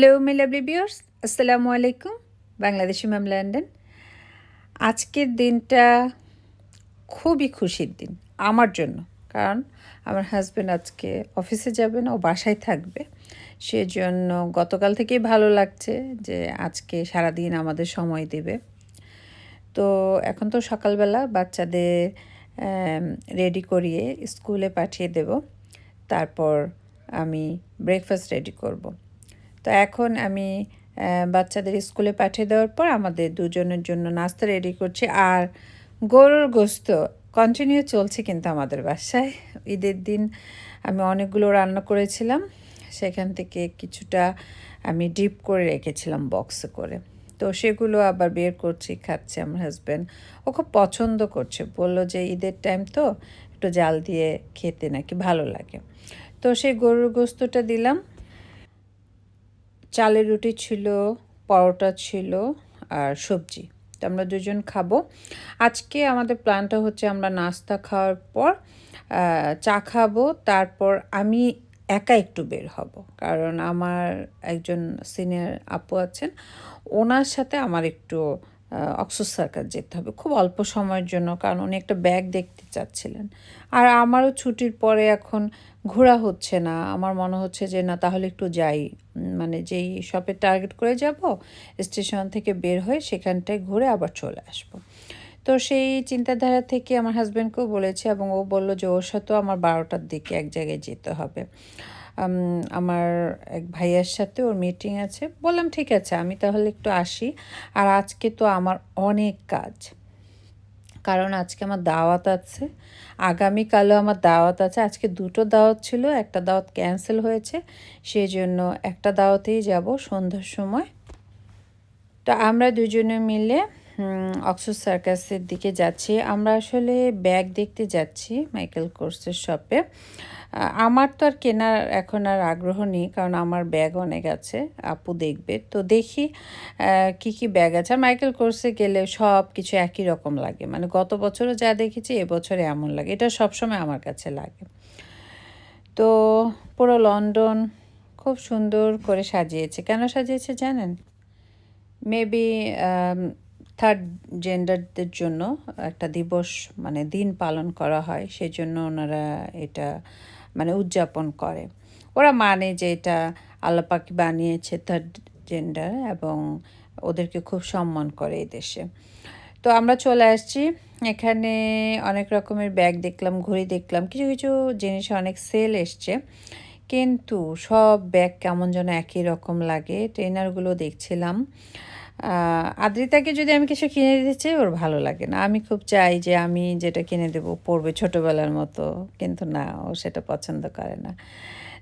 Hello my lovely বিয়ার্স আসসালামু আলাইকুম Bangladeshi ma'am London আজকের দিনটা খুবই খুশির দিন, আমার জন্য। কারণ আমার হাজব্যান্ড আজকে অফিসে যাবে না ও বাসায় থাকবে। সেজন্য গতকাল থেকেই ভালো লাগছে যে আজকে সারাদিন আমাদের সময় দেবে। তো এখন তো সকালবেলা বাচ্চাদের রেডি করিয়ে স্কুলে পাঠিয়ে দেব। তারপর আমি ব্রেকফাস্ট রেডি করব। তো এখন আমি বাচ্চাদের স্কুলে পাঠিয়ে দেওয়ার পর আমাদের দুজনের জন্য নাস্তা রেডি করছি। আর গরুর গোস্ত কন্টিনিউ চলছে কিন্তু আমাদের বাসায়। ঈদের দিন আমি অনেকগুলো রান্না করেছিলাম। সেখান থেকে কিছুটা আমি ডিপ করে রেখেছিলাম বক্সে করে। তো সেগুলো আবার বের করছি, খাচ্ছে আমার হাজব্যান্ড ও খুব পছন্দ করছে। বলল যে ঈদের টাইম তো একটু জাল দিয়ে খেতে নাকি ভালো লাগে। তো সেই গরুর গোস্তটা দিলাম। চালের রুটি ছিল, পরোটা ছিল আর সবজি। তো আমরা দুজন খাব। আজকে আমাদের প্ল্যানটা হচ্ছে আমরা নাস্তা খাওয়ার পর চা খাব, তারপর আমি একা একটু বের হব। কারণ আমার একজন সিনিয়র আপু আছেন, ওনার সাথে আমার একটু অক্সোস সার্কাস যেতে হবে। খুব অল্প সময়ের জন্য, কারণ উনি একটা ব্যাগ দেখতে চাচ্ছিলেন। আর আমারও ছুটির পরে এখন ঘোরা হচ্ছে না। আমার মনে হচ্ছে যে, না, তাহলে একটু যাই। মানে যেই শপে টার্গেট করে যাব, স্টেশন থেকে বের হয়ে সেখানটায় ঘুরে আবার চলে আসব। তো সেই চিন্তাধারা থেকে আমার হাজব্যান্ডকেও বলেছে এবং ও বলল যে, ওর সাথেও আমার বারোটার দিকে এক জায়গায় যেতে হবে। আমার এক ভাইয়ার সাথে ওর মিটিং আছে। বললাম, ঠিক আছে, আমি তাহলে একটু আসি। আর আজকে তো আমার অনেক কাজ। কারণ আজকে আমার দাওয়াত আছে। আগামীকালও আমার দাওয়াত আছে। আজকে দুটো দাওয়াত ছিল, একটা দাওয়াত ক্যান্সেল হয়েছে সেই জন্য একটা দাওয়াতেই যাব সন্ধ্যার সময়। তো আমরা দুজনে মিলে অক্সফোর্ড সার্কাসের দিকে যাচ্ছি। আমরা আসলে ব্যাগ দেখতে যাচ্ছি মাইকেল কোর্সের শপে আমার তো আর কেনার এখন আর আগ্রহ নেই, কারণ আমার ব্যাগ অনেক আছে, আপু দেখবে। তো দেখি কি কি ব্যাগ আছে। আর মাইকেল কোর্সে গেলে সব কিছু একই রকম লাগে। মানে গত বছরও যা দেখেছি এবছরে এমন লাগে। এটা সবসময় আমার কাছে লাগে। তো পুরো লন্ডন খুব সুন্দর করে সাজিয়েছে। কেন সাজিয়েছে জানেন? মেবি থার্ড জেন্ডারদের জন্য একটা দিবস মানে দিন পালন করা হয় সেই জন্য ওনারা এটা মানে উদযাপন করে। ওরা মানে যে এটা আল্লাপাকি বানিয়েছে থার্ড জেন্ডার এবং ওদেরকে খুব সম্মান করে এই দেশে। তো আমরা চলে আসছি। এখানে অনেক রকমের ব্যাগ দেখলাম, ঘড়ি দেখলাম, কিছু কিছু জিনিসে অনেক সেল এসছে। কিন্তু সব ব্যাগ কেমন যেন একই রকম লাগে। ট্রেনারগুলো দেখছিলাম। আদ্রিতাকে যদি আমি কিছু কিনে দিতে চাই, ওর ভালো লাগে না। আমি খুব চাই যে আমি যেটা কিনে দেবো পড়বে ছোটোবেলার মতো, কিন্তু না, ও সেটা পছন্দ করে না।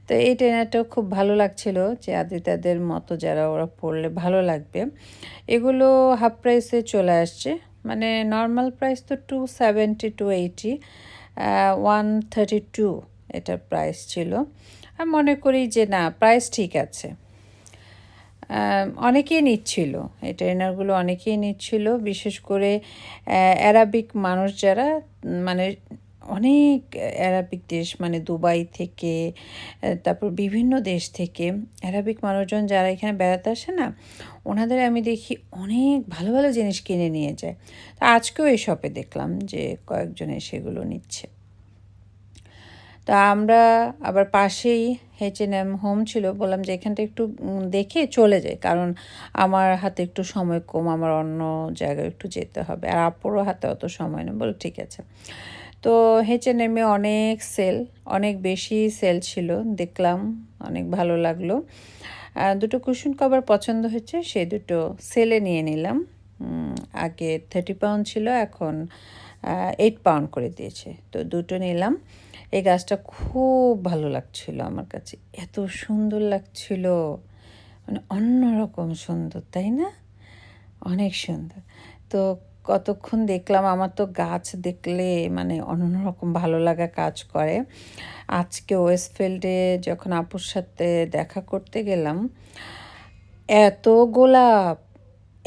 তো এই ট্রেনারটাও খুব ভালো লাগছিল যে আদ্রিতাদের মতো যারা ওরা পড়লে ভালো লাগবে। এগুলো হাফ প্রাইসে চলে আসছে। মানে নর্মাল প্রাইস তো two seventy two eighty one thirty two এটার প্রাইস ছিল। আমি মনে করি যে না, প্রাইস ঠিক আছে। অনেকেই নিচ্ছিল। এই ট্রেনারগুলো অনেকেই নিচ্ছিল। বিশেষ করে অ্যারাবিক মানুষ যারা মানে অনেক অ্যারাবিক দেশ মানে দুবাই থেকে তারপর বিভিন্ন দেশ থেকে অ্যারাবিক মানুষজন যারা এখানে বেড়াতে আসে না, ওনাদের আমি দেখি অনেক ভালো ভালো জিনিস কিনে নিয়ে যায়। তো আজকেও এই শপে দেখলাম যে কয়েকজনে সেগুলো নিচ্ছে। তা আমরা আবার পাশেই হেচ এন এম হোম ছিল। বললাম যে এখানটা একটু দেখে চলে যাই। কারণ আমার হাতে একটু সময় কম, আমার অন্য জায়গায় একটু যেতে হবে। আর আপুরও হাতে অত সময় নেই। বলে ঠিক আছে। তো হেচ এন এমে অনেক সেল অনেক বেশি সেল ছিল। দেখলাম, অনেক ভালো লাগল। দুটো কুশন কভার পছন্দ হয়েছে সেই দুটো সেলে নিয়ে নিলাম। আগে থার্টি পাউন্ড ছিল, এখন এইট পাউন্ড করে দিয়েছে। তো দুটো নিলাম। এই গাছটা খুব ভালো লাগছিল আমার কাছে। এত সুন্দর লাগছিল। মানে অন্যরকম সুন্দর, তাই না? অনেক সুন্দর। তো কতক্ষণ দেখলাম, আমার তো গাছ দেখলে মানে অন্যরকম ভালো লাগা কাজ করে। আজকে ওয়েস্টফিল্ডে যখন আপুর সাথে দেখা করতে গেলাম, এত গোলাপ!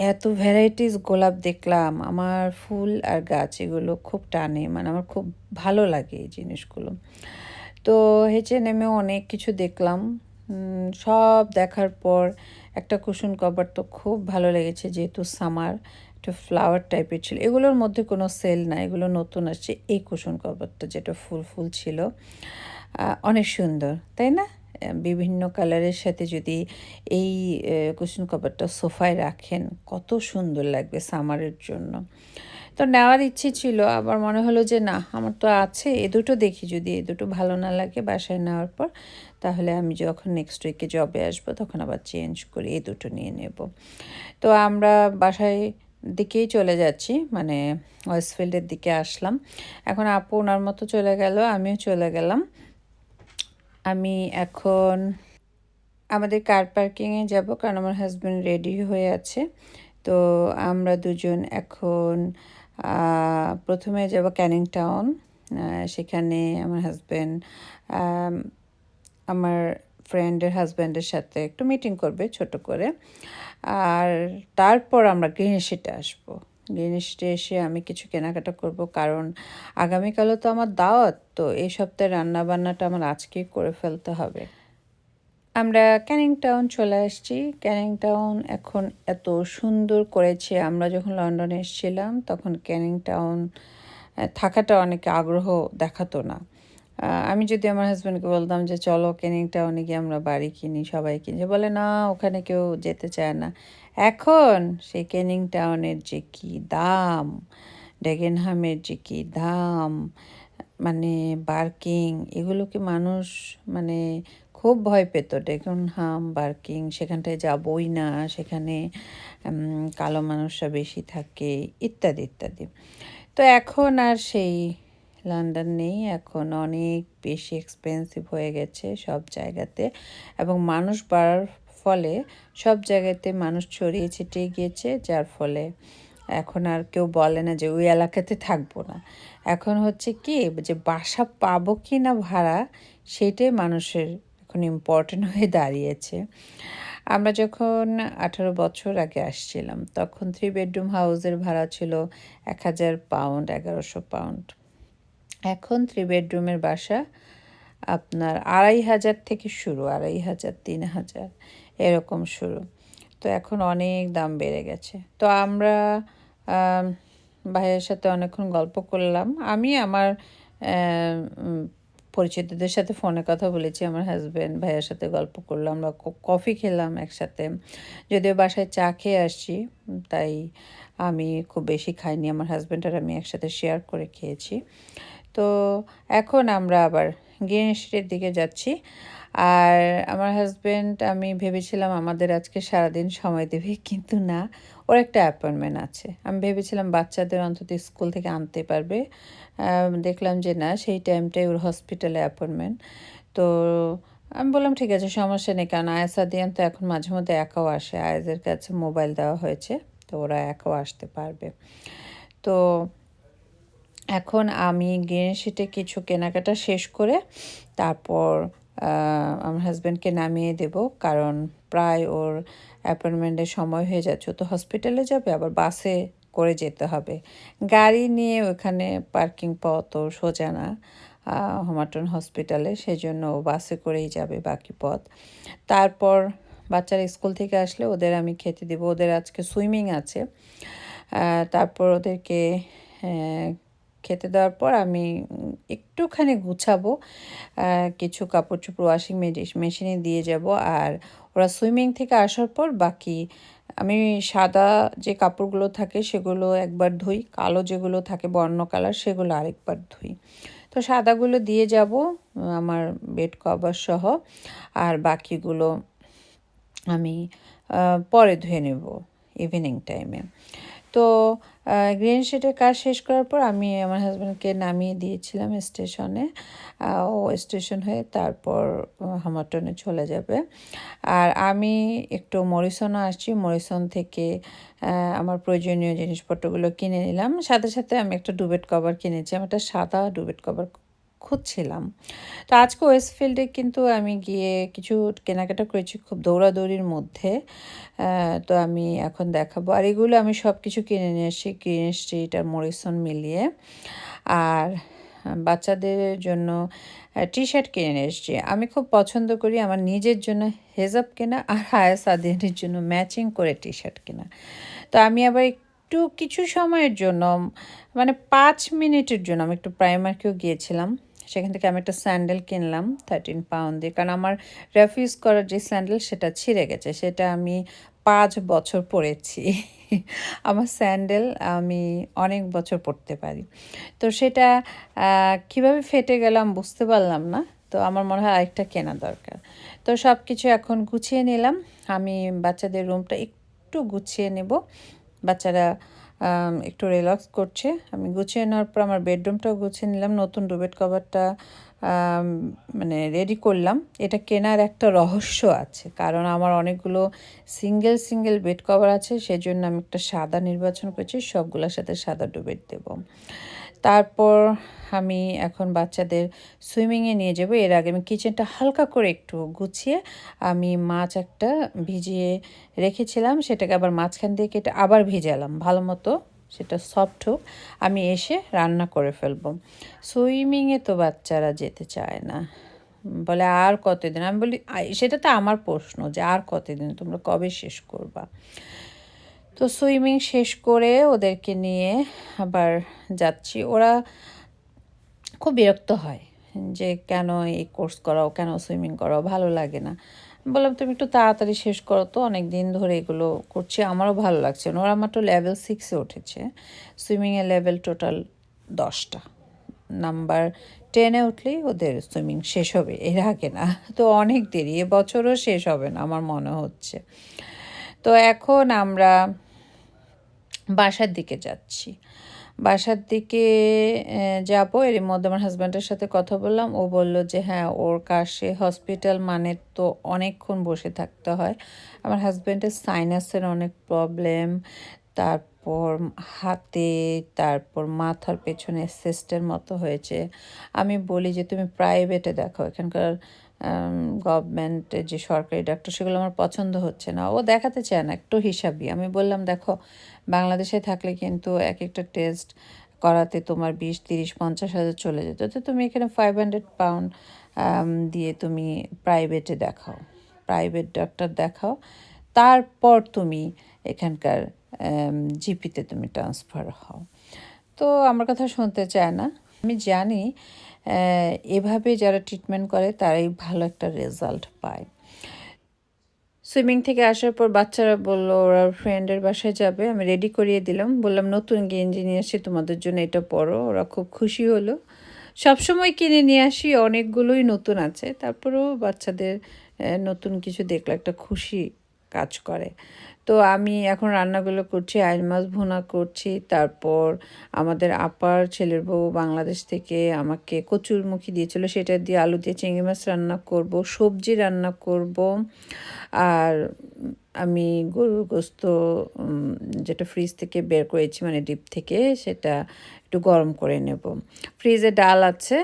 এত ভ্যারাইটিস গোলাপ দেখলাম, আমার ফুল আর গাছ এগুলো খুব টানে মানে আমার খুব ভালো লাগে এই জিনিসগুলো। তো হেঁচে নেমে অনেক কিছু দেখলাম সব দেখার পর একটা কুশন কভার তো খুব ভালো লেগেছে, যেহেতু সামার একটু ফ্লাওয়ার টাইপের ছিল। এগুলোর মধ্যে কোনো সেল না এগুলো নতুন আসছে, এই কুশন কভারটা যেটা ফুল ফুল ছিল অনেক সুন্দর, তাই না? বিভিন্ন কালারের সাথে যদি এই কুশন কভারটা সোফায় রাখেন, কত সুন্দর লাগবে সামারের জন্য। তো নেওয়ার ইচ্ছে ছিল, আবার মনে হলো যে না, আমার তো আছে, এ দুটো দেখি যদি, এ দুটো ভালো না লাগে বাসায় নেওয়ার পর, তাহলে আমি যখন নেক্সট উইকে জবে আসব, তখন আবার চেঞ্জ করে এই দুটো নিয়ে নেব। তো আমরা বাসায় দিকেই চলে যাচ্ছি মানে ওয়েস্টফিল্ডের দিকে আসলাম। এখন আপু ওনার মতো চলে গেল, আমিও চলে গেলাম। আমি এখন আমাদের কার পার্কিংয়ে যাব কারণ আমার হাজব্যান্ড রেডি হয়ে আছে। তো আমরা দুজন এখন প্রথমে যাব ক্যানিং টাউন সেখানে আমার হাজব্যান্ড আমার ফ্রেন্ডের হাজব্যান্ডের সাথে একটু মিটিং করবে ছোট করে। আর তারপর আমরা শিটে আসব। শিটে এসে আমি কিছু কেনাকাটা করব। কারণ আগামীকালও তো আমার দাওয়াত, তো এই সপ্তাহে রান্নাবান্নাটা আমার আজকেই করে ফেলতে হবে। আমরা ক্যানিং টাউন চলে আসছি। ক্যানিং টাউন এখন এত সুন্দর করেছে। আমরা যখন লন্ডনে এসেছিলাম, তখন ক্যানিং টাউন থাকাটা অনেকে আগ্রহ দেখাতো না। আমি যদি আমার হাজব্যান্ডকে বলতাম যে, চলো ক্যানিং টাউনে গিয়ে আমরা বাড়ি কিনি, সবাই কিনি বলে, না, ওখানে কেউ যেতে চায় না। এখন সেই ক্যানিং টাউনের যে কি দাম ডেগেনহামের যে কি দাম মানে বার্কিং, এগুলোকে মানুষ মানে খুব ভয় পেত। ডেগনহাম বার্কিং, সেখানটায় যাবই না, সেখানে কালো মানুষরা বেশি থাকে, ইত্যাদি ইত্যাদি। তো এখন আর সেই লন্ডন নেই, এখন অনেক বেশি এক্সপেন্সিভ হয়ে গেছে সব জায়গাতে এবং মানুষ বাড়ার ফলে সব জায়গাতে মানুষ ছড়িয়ে ছিটিয়ে গিয়েছে, যার ফলে এখন আর কেউ বলে না যে ওই এলাকাতে থাকব না। এখন হচ্ছে কি যে বাসা পাবো কি না ভাড়া সেটাই মানুষের এখন ইম্পর্টেন্ট হয়ে দাঁড়িয়েছে। আমরা যখন আঠারো বছর আগে আসছিলাম, তখন থ্রি বেডরুম হাউসের ভাড়া ছিল এক হাজার পাউন্ড এগারোশো পাউন্ড এখন থ্রি বেডরুমের বাসা আপনার আড়াই হাজার থেকে শুরু, আড়াই হাজার, তিন হাজার, এরকম শুরু। তো এখন অনেক দাম বেড়ে গেছে। তো আমরা ভাইয়ের সাথে অনেকক্ষণ গল্প করলাম। আমি আমার পরিচিতদের সাথে ফোনে কথা বলেছি, আমার হাজব্যান্ড ভাইয়ের সাথে গল্প করলাম ক- কফি খেলাম একসাথে। যদিও বাসায় চা খেয়ে আসছি, তাই আমি খুব বেশি খাইনি, আমার হাজব্যান্ড আর আমি একসাথে শেয়ার করে খেয়েছি। তো এখন আমরা আবার গ্রিন স্ট্রিটের দিকে যাচ্ছি। আর আমার হাজব্যান্ড আমি ভেবেছিলাম আমাদের আজকে সারাদিন সময় দেবে, কিন্তু না, ওর একটা অ্যাপয়েন্টমেন্ট আছে। আমি ভেবেছিলাম বাচ্চাদের অন্তত স্কুল থেকে আনতে পারবে। দেখলাম যে না, সেই টাইমটাই ওর হসপিটালে অ্যাপয়েন্টমেন্ট তো আমি বললাম, ঠিক আছে, সমস্যা নেই। কারণ আয়াসা দিয়ান তো এখন মাঝে মধ্যে একাও আসে। আয়াজের কাছে মোবাইল দেওয়া হয়েছে, তো ওরা একাও আসতে পারবে। তো এখন আমি গ্রিন শিটে কিছু কেনাকাটা শেষ করে তারপর আমার হাজব্যান্ডকে নামিয়ে দেব। কারণ প্রায় ওর অ্যাপয়েন্টমেন্টের সময় হয়ে যাচ্ছে। তো হসপিটালে যাবে, আবার বাসে করে যেতে হবে। গাড়ি নিয়ে ওখানে পার্কিং পাওয়া তো সোজা না হোমাটন হসপিটালে সেজন্য ও বাসে করেই যাবে বাকি পথ। তারপর বাচ্চারা স্কুল থেকে আসলে ওদের আমি খেতে দেবো। ওদের আজকে সুইমিং আছে। তারপর ওদেরকে খেতে দেওয়ার পর আমি একটুখানি গুছাবো কিছু কাপড় চোপড় ওয়াশিং মেশিনে দিয়ে যাব। আর ওরা সুইমিং থেকে আসার পর বাকি, আমি সাদা যে কাপড়গুলো থাকে সেগুলো একবার ধুই, কালো যেগুলো থাকে বর্ণ কালার সেগুলো আরেকবার ধুই। তো সাদাগুলো দিয়ে যাব, আমার বেড কভার সহ। আর বাকিগুলো আমি পরে ধুয়ে নেব ইভিনিং টাইমে তো গ্রিন শিটের কাজ শেষ করার পর আমি আমার হাজব্যান্ডকে নামিয়ে দিয়েছিলাম স্টেশনে ও স্টেশন হয়ে তারপর হামাটনে চলে যাবে। আর আমি একটু মরিসনও আসছি। মরিসন থেকে আমার প্রয়োজনীয় জিনিসপত্রগুলো কিনে নিলাম। সাথে সাথে আমি একটা ডুবেট কভার কিনেছি। আমি একটা সাদা ডুবেট কভার খুঁজছিলাম। তো আজকে ওয়েস্টফিল্ডে কিন্তু আমি গিয়ে কিছু কেনাকাটা করেছি খুব দৌড়াদৌড়ির মধ্যে। তো আমি এখন দেখাবো। আর এগুলো আমি সব কিছু কিনে নিয়ে এসেছি, গ্রিন স্ট্রিট আর মরিসন মিলিয়ে। আর বাচ্চাদের জন্য টি শার্ট কিনে নিয়ে এসেছি। আমি খুব পছন্দ করি আমার নিজের জন্য হেজাব কেনা আর হায়া সাদিয়ানের জন্য ম্যাচিং করে টি শার্ট কেনা। তো আমি আবার একটু কিছু সময়ের জন্য মানে পাঁচ মিনিটের জন্য আমি একটু প্রাইমার্কেও গিয়েছিলাম। সেখান থেকে আমি একটা স্যান্ডেল কিনলাম থার্টিন পাউন্ড দিয়ে। কারণ আমার রেফিউজ করার যে স্যান্ডেল, সেটা ছিঁড়ে গেছে। সেটা আমি পাঁচ বছর পরেছি। আমার স্যান্ডেল আমি অনেক বছর পরতে পারি। তো সেটা কীভাবে ফেটে গেলাম বুঝতে পারলাম না। তো আমার মনে হয় আরেকটা কেনা দরকার। তো সব কিছু এখন গুছিয়ে নিলাম। আমি বাচ্চাদের রুমটা একটু গুছিয়ে নেব। বাচ্চারা একটু রিল্যাক্স করছে। আমি গুছিয়ে নেওয়ার পর আমার বেডরুমটাও গুছিয়ে নিলাম। নতুন ডুবেট কভারটা মানে রেডি করলাম। এটা কেনার একটা রহস্য আছে, কারণ আমার অনেকগুলো সিঙ্গেল সিঙ্গেল বেড কভার আছে, সেজন্য আমি একটা সাদা নির্বাচন করছি, সবগুলোর সাথে সাদা ডুবেট দেব। তারপর আমি এখন বাচ্চাদের সুইমিংয়ে নিয়ে যাব। এর আগে আমি কিচেনটা হালকা করে একটু গুছিয়ে আমি মাছ একটা ভিজিয়ে রেখেছিলাম। সেটাকে আবার মাঝখান দিয়ে কেটে আবার ভিজালাম। ভালো মতো সেটা সফট হোক, আমি এসে রান্না করে ফেলব। সুইমিংয়ে তো বাচ্চারা যেতে চায় না। বলে আর কতদিন? আমি বলি সেটা তো আমার প্রশ্ন যে আর কতদিন? তোমরা কবে শেষ করবা? তো সুইমিং শেষ করে ওদেরকে নিয়ে আবার যাচ্ছি। ওরা খুব বিরক্ত হয় যে, কেন এই কোর্স করাও? কেন সুইমিং করাও? ভালো লাগে না। বললাম, তুমি একটু তাড়াতাড়ি শেষ করো তো অনেক দিন ধরে এগুলো করছি, আমারও ভালো লাগছে না। ওরা মাত্র লেভেল সিক্সে উঠেছে। সুইমিংয়ের লেভেল টোটাল দশটা। নাম্বার টেনে উঠলেই ওদের সুইমিং শেষ হবে, এর আগে না। তো অনেক দেরি, এবছরও শেষ হবে না, আমার মনে হচ্ছে। তো এখন আমরা বাসার দিকে যাচ্ছি। বাসার দিকে যাব। এর মধ্যে আমার হাজব্যান্ডের সাথে কথা বললাম। ও বলল যে হ্যাঁ ওর কাছে হসপিটাল মানে তো অনেকক্ষণ বসে থাকতে হয়। আমার হাজব্যান্ডের সাইনাসের অনেক প্রবলেম তারপর হাতে, তারপর মাথার পেছনে সিস্টের মতো হয়েছে। আমি বলি যে, তুমি প্রাইভেটে দেখো। এখানকার গভর্নমেন্টের যে সরকারি ডাক্তার সেগুলো আমার পছন্দ হচ্ছে না। ও দেখাতে চায় না, একটু হিসাবই আমি বললাম, দেখো, বাংলাদেশে থাকলে কিন্তু এক একটা টেস্ট করাতে তোমার বিশ, তিরিশ, পঞ্চাশ হাজার চলে যেত। তো তুমি এখানে ফাইভ হান্ড্রেড পাউন্ড দিয়ে তুমি প্রাইভেটে দেখাও। প্রাইভেট ডাক্তার দেখাও। তারপর তুমি এখানকার জিপিতে তুমি ট্রান্সফার হও। তো আমার কথা শুনতে চায় না। আমি জানি এভাবে যারা ট্রিটমেন্ট করে, তারাই ভালো একটা রেজাল্ট পায়। সুইমিং থেকে আসার পর বাচ্চারা বলল, ওরা ফ্রেন্ডের বাসায় যাবে। আমি রেডি করিয়ে দিলাম। বললাম, নতুন গেঞ্জি নিয়ে আসি তোমাদের জন্য এটা পরো ওরা খুব খুশি হলো। সবসময় কিনে নিয়ে আসি, অনেকগুলোই নতুন আছে। তারপরেও বাচ্চাদের নতুন কিছু দেখলে একটা খুশি কাজ করে। তো আমি এখন রান্নাগুলো করছি, আইল মাছ ভুনা করছি, তারপর আমাদের আপার ছেলের বউ বাংলাদেশ থেকে আমাকে কচুরমুখী দিয়েছিল, সেটা দিয়ে আলু দিয়ে চিংড়ি মাছ রান্না করব, সবজি রান্না করব, আর আমি গরুর গোস্ত যেটা ফ্রিজ থেকে বের করেছি মানে ডিপ থেকে, সেটা একটু গরম করে নেব। ফ্রিজে ডাল আছে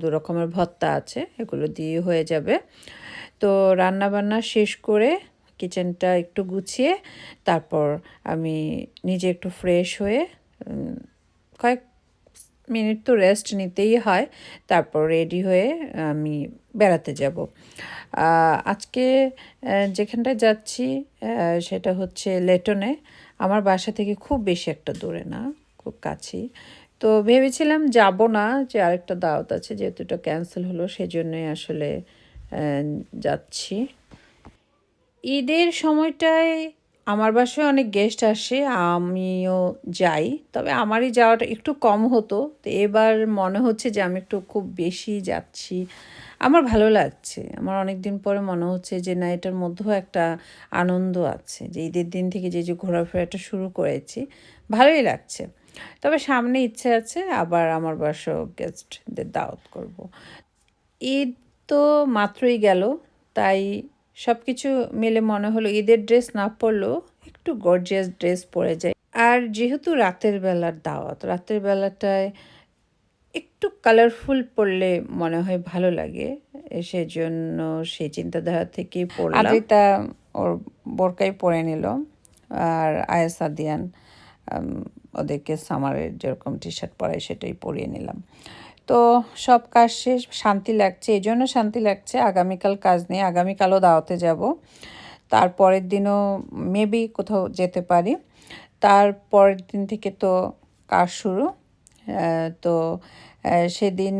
দু রকমের ভত্তা আছে, এগুলো দিয়ে হয়ে যাবে। তো রান্না বান্না শেষ করে কিচেনটা একটু গুছিয়ে তারপর আমি নিজে একটু ফ্রেশ হয়ে কয়েক মিনিট তো রেস্ট নিতেই হয়, তারপর রেডি হয়ে আমি বেড়াতে যাব। আজকে যেখানটায় যাচ্ছি সেটা হচ্ছে লেটনে। আমার বাসা থেকে খুব বেশি একটা দূরে না, খুব কাছেই। তো ভেবেছিলাম যাব না, যে আরেকটা দাওয়াত আছে, যেহেতু এটা ক্যান্সেল হলো, সেজন্যই আসলে যাচ্ছি। ঈদের সময়টায় আমার বাসায় অনেক গেস্ট আসে, আমিও যাই। তবে আমারই যাওয়াটা একটু কম হতো। তো এবার মনে হচ্ছে যে আমি একটু খুব বেশি যাচ্ছি। আমার ভালো লাগছে। আমার অনেক দিন পরে মনে হচ্ছে যে না, এটার মধ্যেও একটা আনন্দ আছে যে ঈদের দিন থেকে যে যে ঘোরাফেরাটা শুরু করেছি, ভালোই লাগছে। তবে সামনে ইচ্ছে আছে, আবার আমার বাসা গেস্টদের দাওয়াত করব। ঈদ তো মাত্রই গেল, তাই সব কিছু মিলে মনে হলো ঈদের ড্রেস না পরলেও একটু গর্জিয়াস ড্রেস পরে যায়। আর যেহেতু রাতের বেলার দাওয়াত, রাতের বেলাটায় একটু কালারফুল পরলে মনে হয় ভালো লাগে। সেজন্য সেই চিন্তাধারা থেকেই পড়লাম তা ওর বোরকাই পরে নিল। আর আয়াসা দিয়ান ওদেরকে সামারের যেরকম টি শার্ট পরাই সেটাই পরিয়ে নিলাম। তো সব কাজ শেষ, শান্তি লাগছে এই জন্য শান্তি লাগছে। আগামীকাল কাজ নেই, আগামীকালও দাওয়াতে যাব। তারপরের দিনও মেবি কোথাও যেতে পারি। তারপরের দিন থেকে তো কাজ শুরু। তো সেদিন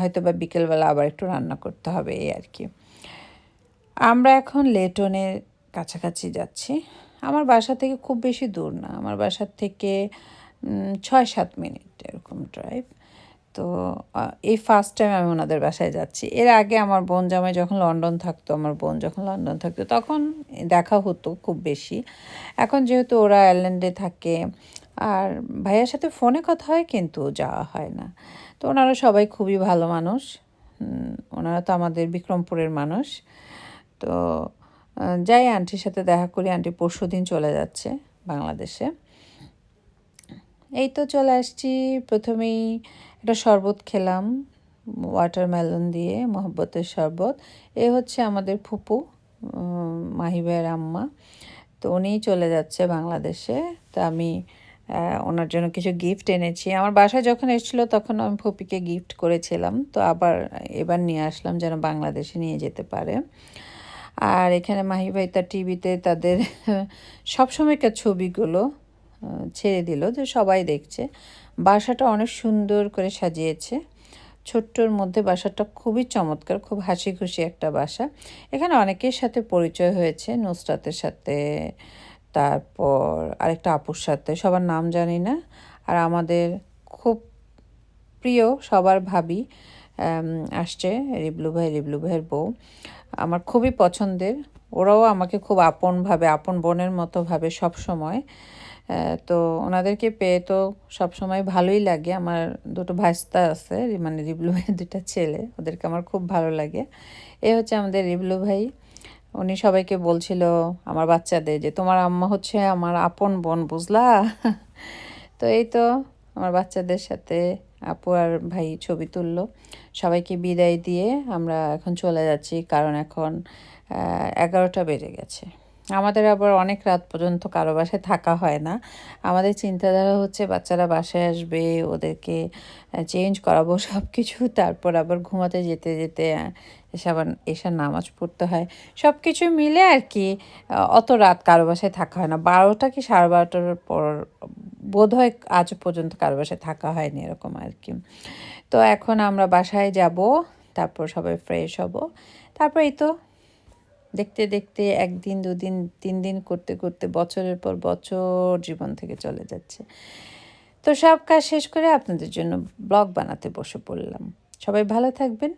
হয়তো বা বিকেলবেলা আবার একটু রান্না করতে হবে, এই আর কি। আমরা এখন লেটনের কাছাকাছি যাচ্ছি। আমার বাসা থেকে খুব বেশি দূর না। আমার বাসার থেকে ছয় সাত মিনিট এরকম ড্রাইভ তো এই ফার্স্ট টাইম আমি ওনাদের বাসায় যাচ্ছি। এর আগে আমার বোন জামাই যখন লন্ডন থাকতো, আমার বোন যখন লন্ডন থাকতো, তখন দেখা হতো খুব বেশি। এখন যেহেতু ওরা আয়ারল্যান্ডে থাকে, আর ভাইয়ের সাথে ফোনে কথা হয় কিন্তু যাওয়া হয় না। তো ওনারা সবাই খুবই ভালো মানুষ। ওনারা তো আমাদের বিক্রমপুরের মানুষ। তো যাই আন্টির সাথে দেখা করি। আন্টি পরশু দিন চলে যাচ্ছে বাংলাদেশে। এই তো চলে আসছি। প্রথমেই একটা শরবত খেলাম ওয়াটারমেলন দিয়ে, মহব্বতের শরবত। এ হচ্ছে আমাদের ফুপু মাহিবের আম্মা। তো উনিই চলে যাচ্ছে বাংলাদেশে। তো আমি ওনার জন্য কিছু গিফট এনেছি। আমার বাসায় যখন এসেছিল তখন আমি ফুপিকে গিফট করেছিলাম। তো আবার এবার নিয়ে আসলাম যেন বাংলাদেশে নিয়ে যেতে পারে। আর এখানে মাহি ভাই তার টিভিতে তাদের সবসময়কার ছবিগুলো ছেড়ে দিল যে সবাই দেখছে। বাসাটা অনেক সুন্দর করে সাজিয়েছে। ছোট্টর মধ্যে বাসাটা খুবই চমৎকার, খুব হাসি খুশি একটা বাসা। এখানে অনেকের সাথে পরিচয় হয়েছে, নুসরাতের সাথে, তারপর আরেকটা আপুর সাথে, সবার নাম জানি না। আর আমাদের খুব প্রিয় সবার ভাবি আসছে, রিবলু ভাই, রিবলু ভাইয়ের বউ। আমার খুবই পছন্দের। ওরাও আমাকে খুব আপন ভাবে আপন বোনের মতো ভাবে সব সময় তো ওনাদেরকে পেয়ে তো সব সময় ভালোই লাগে। আমার দুটো ভাস্তা আছে মানে রিবলু ভাইয়ের দুটা ছেলে, ওদেরকে আমার খুব ভালো লাগে। এ হচ্ছে আমাদের রিবলু ভাই। উনি সবাইকে বলছিল আমার বাচ্চাদের যে, তোমার আম্মা হচ্ছে আমার আপন বোন, বুঝলা? তো এই তো আমার বাচ্চাদের সাথে আপু আর ভাই ছবি তুললো। সবাইকে বিদায় দিয়ে আমরা এখন চলে যাচ্ছি, কারণ এখন এগারোটা বেজে গেছে। আমাদের আবার অনেক রাত পর্যন্ত কারও বাসায় থাকা হয় না। আমাদের চিন্তাধারা হচ্ছে বাচ্চারা বাসায় আসবে, ওদেরকে চেঞ্জ করাবো সব কিছু তারপর আবার ঘুমাতে যেতে যেতে এসে আবার, এসে নামাজ পড়তে হয়। সব কিছু মিলে আর কি অত রাত কারও বাসায় থাকা হয় না। বারোটা কি সাড়ে বারোটার পর বোধ হয় আজ পর্যন্ত কারও বাসায় থাকা হয়নি এরকম আর কি। তো এখন আমরা বাসায় যাব, তারপর সবাই ফ্রেশ হব। তারপর এই তো দেখতে দেখতে একদিন, দুদিন, তিন দিন করতে করতে বছরের পর বছর জীবন থেকে চলে যাচ্ছে। তো সব কাজ শেষ করে আপনাদের জন্য ব্লগ বানাতে বসে পড়লাম। সবাই ভালো থাকবেন।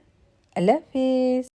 আল্লাহ হাফিজ।